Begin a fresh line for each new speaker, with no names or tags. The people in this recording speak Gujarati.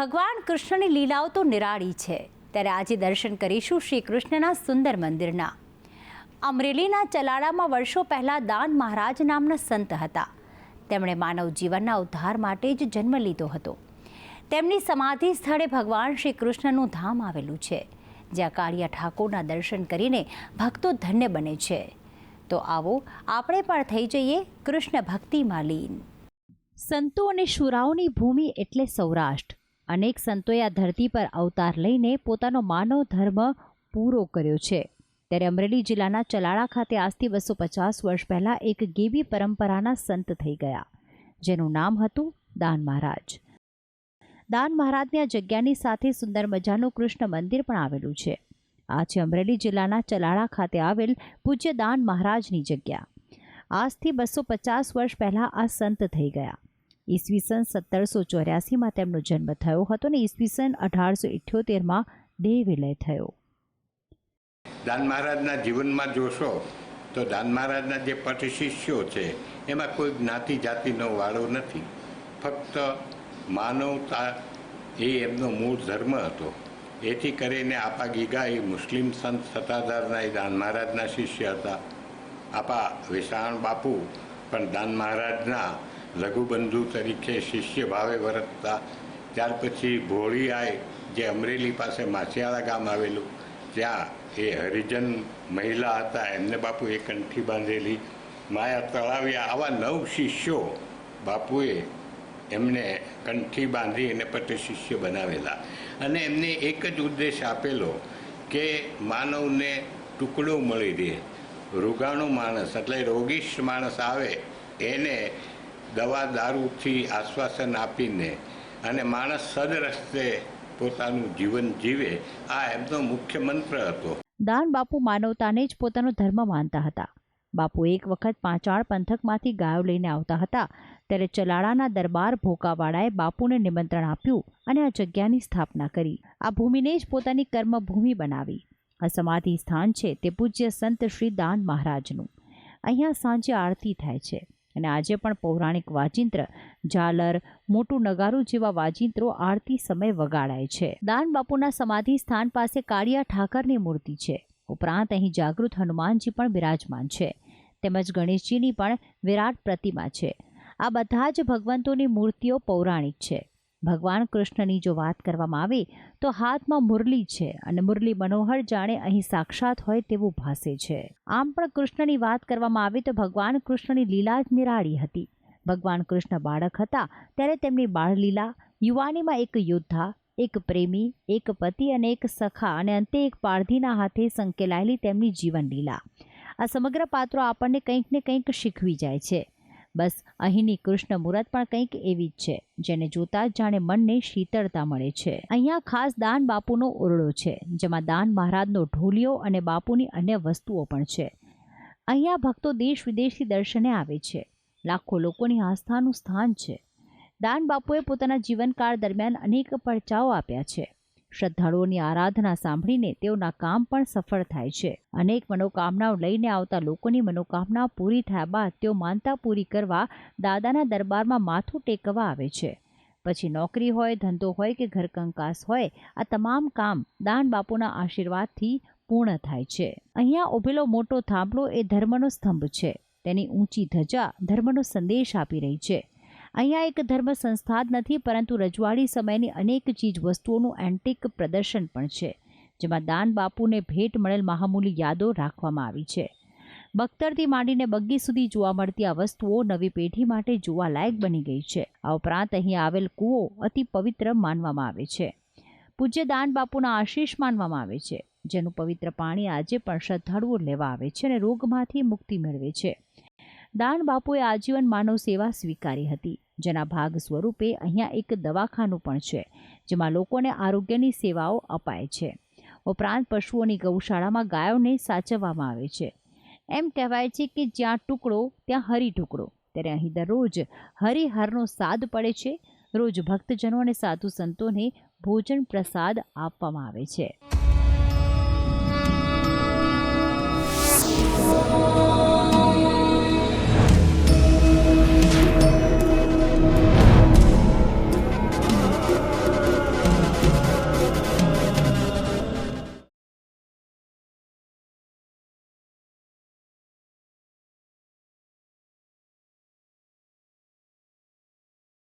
ભગવાન કૃષ્ણની લીલાઓ તો નિરાળી છે. ત્યારે આજે દર્શન કરીશું શ્રી કૃષ્ણના સુંદર મંદિરના. અમરેલીના ચલાળામાં વર્ષો પહેલાં દાન મહારાજ નામના સંત હતા. તેમણે માનવ જીવનના ઉદ્ધાર માટે જ જન્મ લીધો હતો. તેમની સમાધિ સ્થળે ભગવાન શ્રી કૃષ્ણનું ધામ આવેલું છે. જ્યાં કાળિયા ઠાકોરના દર્શન કરીને ભક્તો ધન્ય બને છે. તો આવો આપણે પણ થઈ જઈએ કૃષ્ણ ભક્તિમાં લીન સંતો અને શુરાઓની ભૂમિ એટલે સૌરાષ્ટ્ર. અનેક સંતોએ આ ધરતી પર અવતાર લઈને પોતાનો માનવ ધર્મ પૂરો કર્યો છે. ત્યારે અમરેલી જિલ્લાના ચલાળા ખાતે આજથી બસો પચાસ વર્ષ પહેલાં એક ગેબી પરંપરાના સંત થઈ ગયા, જેનું નામ હતું દાન મહારાજ. દાન મહારાજની આ જગ્યાની સાથે સુંદર મજાનું કૃષ્ણ મંદિર પણ આવેલું છે. આ છે અમરેલી જિલ્લાના ચલાળા ખાતે આવેલ પૂજ્ય દાન મહારાજની જગ્યા. આજથી બસો પચાસ વર્ષ પહેલાં આ સંત થઈ ગયા. ઈસવીસન સત્તરસો ચોર્યાસીમાં તેમનો જન્મ થયો હતો ને ઈસવીસન અઢારસો ઇઠ્યોતેરમાં દેહ વિલય થયો.
દાન મહારાજના જીવનમાં જોશો તો દાન મહારાજના જે પટ શિષ્યો છે, એમાં કોઈ જ્ઞાતિ જાતિનો વાળો નથી. ફક્ત માનવતા એ એમનો મૂળ ધર્મ હતો. એથી કરીને આપા ગીગા એ મુસ્લિમ સંત સત્તાધારના એ દાન મહારાજના શિષ્ય હતા. આપા વિશાણ બાપુ પણ દાન મહારાજના લઘુબંધુ તરીકે શિષ્ય ભાવે વર્તતા ત્યાર પછી ભોળીઆય જે અમરેલી પાસે માછિયાળા ગામ આવેલું. ત્યાં એ હરિજન મહિલા હતા, એમને બાપુ એ કંઠી બાંધેલી. માયા તળાવ્યા આવા નવ શિષ્યો બાપુએ એમને કંઠી બાંધી અને પટ શિષ્ય બનાવેલા. અને એમને એક જ ઉદ્દેશ આપેલો કે માનવને ટુકડો મળી રહે રોગાણો માણસ એટલે રોગીશ માણસ આવે, એને દવા દારૂથી આશ્વાસન આપીને અને માણસ સદરસ્તે પોતાનું જીવન જીવે, આ એમનો મુખ્ય મંત્ર હતો.
દાન બાપુ માનવતાને જ પોતાનો ધર્મ માનતા હતા. બાપુ એક વખત પાંચાળ પંથકમાંથી ગાયો લઈને આવતા હતા. ત્યારે ચલાળાના દરબાર ભોકાવાળાએ બાપુને નિમંત્રણ આપ્યું અને આ જગ્યાની સ્થાપના કરી. આ ભૂમિને જ પોતાની કર્મભૂમિ બનાવી. આ સમાધિ સ્થાન છે તે પૂજ્ય સંત શ્રી દાન મહારાજનું. અહીંયા સાંજે આરતી થાય છે. અને આજે પણ પૌરાણિક વાજિંત્ર ઝાલર મોટું નગારું જેવા વાજિંત્રો આરતી સમય વગાડાય છે. દાન બાપુના સમાધિ સ્થાન પાસે કાળિયા ઠાકરની મૂર્તિ છે. ઉપરાંત અહીં જાગૃત હનુમાનજી પણ બિરાજમાન છે. તેમજ ગણેશજીની પણ વિરાટ પ્રતિમા છે. આ બધા જ ભગવંતોની મૂર્તિઓ પૌરાણિક છે. ભગવાન કૃષ્ણની જો વાત કરવામાં આવે, તો હાથમાં મુરલી છે અને મુરલી મનોહર જાણે અહીં સાક્ષાત હોય તેવું ભાસે છે. આમ પણ કૃષ્ણની વાત કરવામાં આવે તો ભગવાન કૃષ્ણની લીલા જ નિરાળી હતી. ભગવાન કૃષ્ણ બાળક હતા ત્યારે તેમની બાળલીલા, યુવાનીમાં એક યોદ્ધા, એક પ્રેમી, એક પતિ અને એક સખા અને અંતે એક પારધીના હાથે સંકેલાયેલી તેમની જીવનલીલા. આ સમગ્ર પાત્રો આપણને કંઈક ને કંઈક શીખવી જાય છે. બસ, અહીંની કૃષ્ણ મૂરત પણ કંઈક એવી જ છે, જેને જોતા જાણે મનને શીતળતા મળે છે. અહીંયા ખાસ દાન બાપુનો ઓરડો છે, જેમાં દાન મહારાજનો ઢોલિયો અને બાપુની અન્ય વસ્તુઓ પણ છે. અહીંયા ભક્તો દેશ વિદેશથી દર્શને આવે છે. લાખો લોકોની આસ્થાનું સ્થાન છે. દાન બાપુએ પોતાના જીવનકાળ દરમિયાન અનેક પડચાઓ આપ્યા છે. શ્રદ્ધાળુઓની આરાધના સાંભળીને તેઓના કામ પણ સફળ થાય છે. અનેક મનોકામનાઓ લઈને આવતા લોકોની મનોકામના પૂરી થયા બાદ તેઓ માનતા પૂરી કરવા દાદાના દરબારમાં માથું ટેકવા આવે છે. પછી નોકરી હોય, ધંધો હોય કે ઘરકંકાસ હોય, આ તમામ કામ દાન બાપુના આશીર્વાદથી પૂર્ણ થાય છે. અહીંયા ઉભેલો મોટો થાંભલો એ ધર્મનો સ્તંભ છે. તેની ઊંચી ધજા ધર્મનો સંદેશ આપી રહી છે. અહીંયા એક ધર્મ સંસ્થા જ નથી, પરંતુ રજવાડી સમયની અનેક ચીજ વસ્તુઓનું એન્ટિક પ્રદર્શન પણ છે, જેમાં દાન બાપુને ભેટ મળેલ મહામૂલી યાદો રાખવામાં આવી છે. બખ્તરથી માંડીને બગ્ગી સુધી જોવા મળતી આ વસ્તુઓ નવી પેઢી માટે જોવાલાયક બની ગઈ છે. આ ઉપરાંત અહીં આવેલ કૂવો અતિ પવિત્ર માનવામાં આવે છે. પૂજ્ય દાન બાપુના આશીષ માનવામાં આવે છે, જેનું પવિત્ર પાણી આજે પણ શ્રદ્ધાળુઓ લેવા આવે છે અને રોગમાંથી મુક્તિ મેળવે છે. દાન બાપુએ આજીવન માનવ સેવા સ્વીકારી હતી. જેના ભાગ સ્વરૂપે અહીંયા એક દવાખાનું પણ છે, જેમાં લોકોને આરોગ્યની સેવાઓ અપાય છે. ઉપરાંત પશુઓની ગૌશાળામાં ગાયોને સાચવવામાં આવે છે. એમ કહેવાય છે કે જ્યાં ટુકડો, ત્યાં હરી ટુકડો. ત્યારે અહીં દરરોજ હરિહરનો સાદ પડે છે. રોજ ભક્તજનો અને સાધુ સંતોને ભોજન પ્રસાદ આપવામાં આવે છે.